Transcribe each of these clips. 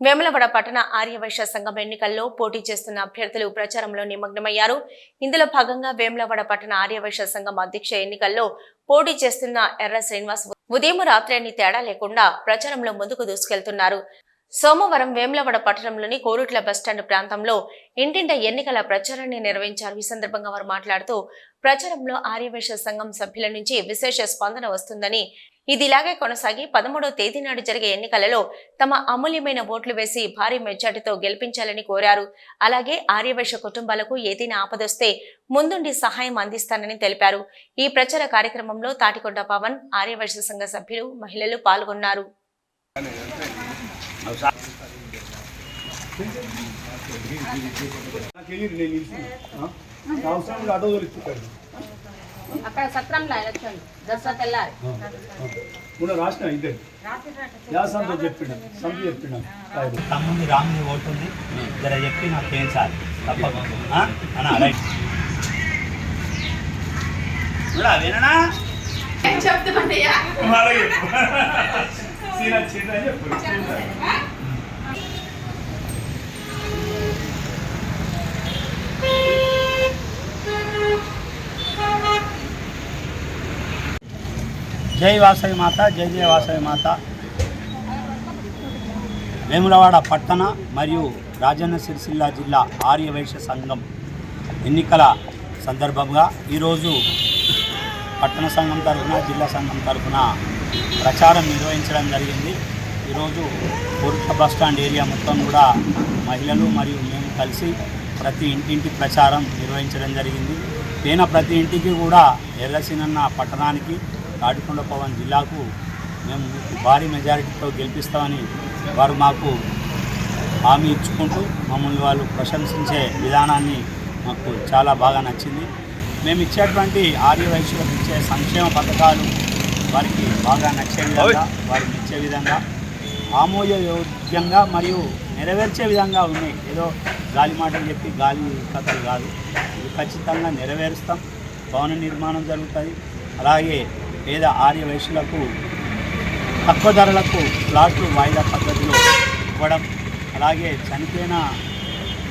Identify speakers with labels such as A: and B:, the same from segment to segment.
A: వేములవాడ పట్టణ ఆర్యవైశ్య సంఘం ఎన్నికల్లో పోటీ చేస్తున్న అభ్యర్థులు ప్రచారంలో నిమగ్నమయ్యారు. ఇందులో భాగంగా వేములవాడ పట్టణ ఆర్యవైశ్య సంఘం అధ్యక్ష ఎన్నికల్లో పోటీ చేస్తున్న ఎర్ర శ్రీనివాస్ ఉదయం రాత్రి అని తేడా లేకుండా ప్రచారంలో ముందుకు దూసుకెళ్తున్నారు. సోమవారం వేములవాడ పట్టణంలోని కోరుట్ల బస్టాండ్ ప్రాంతంలో ఇంటింట ఎన్నికల ప్రచారాన్ని నిర్వహించారు. ఈ సందర్భంగా వారు మాట్లాడుతూ ప్రచారంలో ఆర్యవైశ్య సంఘం సభ్యుల నుంచి విశేష స్పందన వస్తుందని ఇది ఇలాగే కొనసాగి పదమూడో తేదీ నాడు జరిగే ఎన్నికలలో తమ అమూల్యమైన ఓట్లు వేసి భారీ మెజార్టీతో గెలిపించాలని కోరారు. అలాగే ఆర్యవైశ్య కుటుంబాలకు ఏదైనా ఆపదొస్తే ముందుండి సహాయం అందిస్తానని తెలిపారు. ఈ ప్రచార కార్యక్రమంలో తాటికొండ పవన్ ఆర్యవైశ్య సంఘ సభ్యులు మహిళలు పాల్గొన్నారు.
B: అవసరం
C: అక్కడ సత్రంలో ఎలక్షన్ దసరా తెల్లారి.
B: మొన్న రాసిన ఇద్దరు వ్యాసంతో చెప్పిన సంధి చెప్పిన.
D: తమ్ముంది రాముని ఓటుంది. జర చెప్పి నాకు ఏం సార్ తప్పకుండా రైట్. విననా?
B: అలాగే.
D: జై వాసవి మాత జై జయ వాసవి మాత. వేములవాడ పట్టణ మరియు రాజన్న సిరిసిల్ల జిల్లా ఆర్యవైశ్య సంఘం ఎన్నికల సందర్భంగా ఈరోజు పట్టణ సంఘం తరఫున జిల్లా సంఘం తరఫున ప్రచారం నిర్వహించడం జరిగింది. ఈరోజు కోరుట్ల బస్ స్టాండ్ ఏరియా మొత్తం కూడా మహిళలు మరియు మేము కలిసి ప్రతి ఇంటింటి ప్రచారం నిర్వహించడం జరిగింది. పేన ప్రతి ఇంటికి కూడా ఎర్రసినన్న పట్టణానికి తాటికొండ పవన్ జిల్లాకు మేము భారీ మెజారిటీతో గెలిపిస్తామని వారు మాకు హామీ ఇచ్చుకుంటూ మమ్మల్ని వాళ్ళు ప్రశంసించే విధానాన్ని మాకు చాలా బాగా నచ్చింది. మేము ఇచ్చేటువంటి ఆర్య వైశ్యులకు ఇచ్చే సంక్షేమ పథకాలు వారికి బాగా నచ్చే విధంగా వారికి ఇచ్చే విధంగా ఆమోదయోగ్యంగా మరియు నెరవేర్చే విధంగా ఉన్నాయి. ఏదో గాలి మాటలు చెప్పి గాలి కథలు కాదు. ఇవి ఖచ్చితంగా నెరవేరుస్తాం. భవన నిర్మాణం జరుగుతుంది. అలాగే పేద ఆర్య వైశ్యులకు తక్కువ ధరలకు ప్లాట్లు వాయిదా పద్ధతిలో ఇవ్వడం. అలాగే చనిపోయిన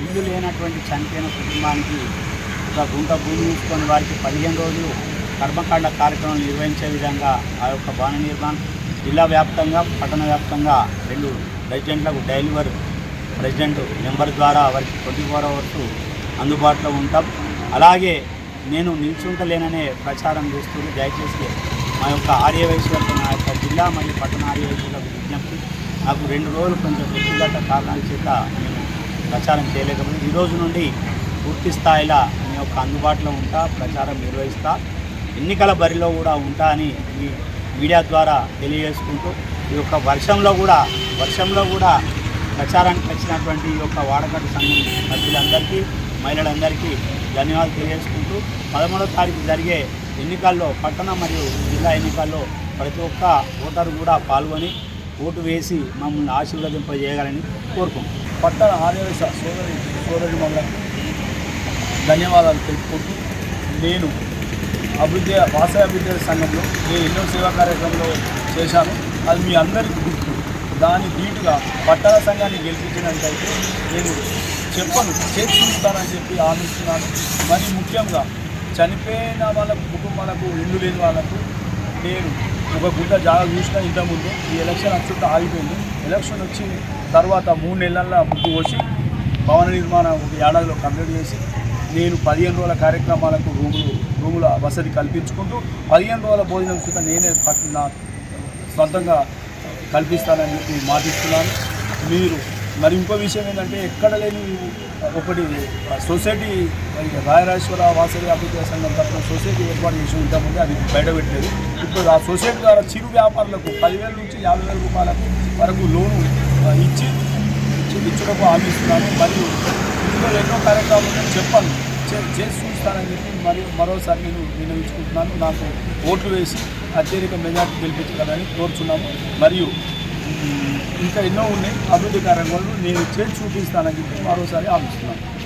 D: ఇల్లు లేనటువంటి చనిపోయిన కుటుంబానికి ఒక గుంట భూమి తీసుకొని వారికి పదిహేను రోజులు కర్మకాండ కార్యక్రమం నిర్వహించే విధంగా ఆ యొక్క భవన నిర్మాణం జిల్లా వ్యాప్తంగా పట్టణ వ్యాప్తంగా రెండు ప్రెసిడెంట్లకు డెలివర్ ప్రెసిడెంట్ నెంబర్ ద్వారా వారికి ట్వంటీ ఫోర్ అవర్స్ అందుబాటులో ఉంటాం. అలాగే నేను నిల్చుంటలేననే ప్రచారం చేస్తూ దయచేసి మా యొక్క ఆర్యవైశ్యులకు నా యొక్క జిల్లా మరియు పట్టణ ఆర్యవైశ్యులకు విజ్ఞప్తి. నాకు రెండు రోజులు కొంచెం వ్యక్తిగత కారణాల చేత నేను ప్రచారం చేయలేకపోయింది ఈ రోజు నుండి పూర్తి స్థాయిలో మీ యొక్క అందుబాటులో ఉంటా ప్రచారం నిర్వహిస్తా. ఎన్నికల బరిలో కూడా ఉంటా అని ఈ మీడియా ద్వారా తెలియజేసుకుంటూ ఈ యొక్క వర్షంలో కూడా వర్షంలో కూడా ప్రచారానికి వచ్చినటువంటి ఈ యొక్క వాడకట్టు సంఘం సభ్యులందరికీ మహిళలందరికీ ధన్యవాదాలు తెలియజేసుకుంటూ పదమూడవ తారీఖు జరిగే ఎన్నికల్లో పట్టణ మరియు జిల్లా ఎన్నికల్లో ప్రతి ఒక్క ఓటరు కూడా పాల్గొని ఓటు వేసి మమ్మల్ని ఆశీర్వదింపజేయాలని కోరుకుంటున్నాం.
B: పట్టణ ఆర్యవేశ సోదరి సోదరి మమ్మల్ని ధన్యవాదాలు తెలుపుకుంటూ నేను అభివృద్ధి వాసవి అభివృద్ధి సంఘంలో నేను ఎన్నో సేవా కార్యక్రమంలో చేశాను. అది మీ అందరికీ గుర్తు. దాని ధీటుగా పట్టణ సంఘాన్ని గెలిపించినట్టయితే నేను చెప్పను చేసి చూస్తానని చెప్పి ఆశిస్తున్నాను. మరి ముఖ్యంగా చనిపోయిన వాళ్ళ కుటుంబాలకు ఇల్లు లేని వాళ్ళకు నేను ఒక గుంట జాగా చూసిన ఇంతకుముందు ఈ ఎలక్షన్ అచ్చుంటే ఆగిపోయింది. ఎలక్షన్ వచ్చి తర్వాత మూడు నెలల్లో ముగ్గు పోసి భవన నిర్మాణం ఒక ఏడాదిలో కంప్లీట్ చేసి నేను పదిహేను రోజుల కార్యక్రమాలకు రూములు రూముల వసతి కల్పించుకుంటూ పదిహేను రోజుల భోజనం సుత నేనే పట్టు నా సొంతంగా కల్పిస్తానని చెప్పి మాటిస్తున్నాను. మీరు మరి ఇంకో విషయం ఏంటంటే ఎక్కడ లేని ఒకటి సొసైటీ రాయరాజేశ్వర వాసవి అభివృద్ధి సంఘం తరఫున సొసైటీ ఏర్పాటు చేసి ఉంటామంటే అది బయట పెట్టలేదు. ఇప్పుడు ఆ సొసైటీ ద్వారా చిరు వ్యాపారులకు పదివేల నుంచి యాభై వేల రూపాయల వరకు లోను ఇచ్చి ఇచ్చి- ఇచ్చడానికి మరియు ఇందులో ఎన్నో కార్యక్రమాలు చెప్పాను చే- చేసి చూస్తానని చెప్పి మరియు మరోసారి నేను వినియోగించుకుంటున్నాను నాకు ఓట్లు వేసి అత్యధిక మెజార్టీ గెలిపించగలని కోరుచున్నాము మరియు ఇంకా ఎన్నో ఉన్నాయి. అభివృద్ధి కార్యక్రమాలు నేను చేసి చూపిస్తానని చెప్పి మరోసారి ఆశిస్తున్నాను